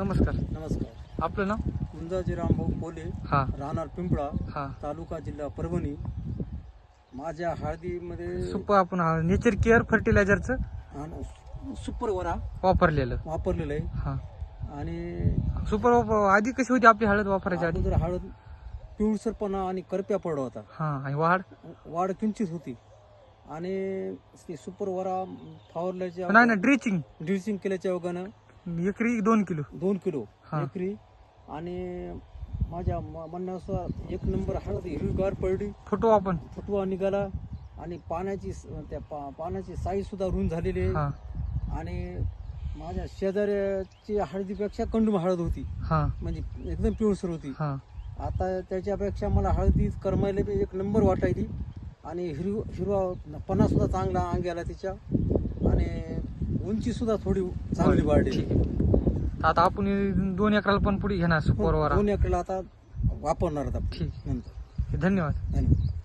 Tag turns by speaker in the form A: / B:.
A: नमस्कार.
B: नमस्कार.
A: आपलं नाव?
B: कुंजाजी रामभाऊ कोले
A: हा.
B: राहणार पिंपळा
A: हा.
B: तालुका जिल्हा परभणी. माझ्या हळदीमध्ये
A: सुपर आपण नेचर केअर फर्टिलायझरचं
B: आणि सुपर वरा
A: वापरलेलं.
B: वापरलेलं आहे.
A: हा.
B: आणि
A: सुपर आधी कशी होती आपली हळद वापरायची आधी?
B: अगोदर हळद पिवळसरपणा आणि करप्या पडत होता.
A: हा आणि वाढ?
B: वाढ किंचित होती. आणि ते सुपर वरा फवारल्याच्या
A: नाही ना ड्रिचिंग.
B: ड्रिचिंग केल्याच्या अवघानं
A: एकरी दोन किलो.
B: दोन किलो
A: हा.
B: एकरी. आणि माझ्या म- म्हणण्यानुसार एक नंबर हळद हिरवीगार पडली.
A: फोटो आपण
B: फुटवा निघाला. आणि पाण्याची स- त्या पा- पाण्याची साईज सुद्धा रुंद झालेली आहे. आणि माझ्या शेजाऱ्याची हळदीपेक्षा कंडूम हळद होती.
A: हा.
B: म्हणजे एकदम पिवळसर होती.
A: हा.
B: आता त्याच्यापेक्षा मला हळदी करमायला बी एक नंबर वाटायली. आणि हिरव हिरवा पणा सुद्धा चांगला अंग्याला तिच्या. आणि उंची सुद्धा थोडी चांगली वाढली.
A: ठीक आहे. आता आपण हे दोन एकराला पण पुढे घेणार सुपर वारा.
B: दोन एकरला आता वापरणार आता
A: ठीक.
B: नंतर.
A: धन्यवाद.
B: धन्यवाद.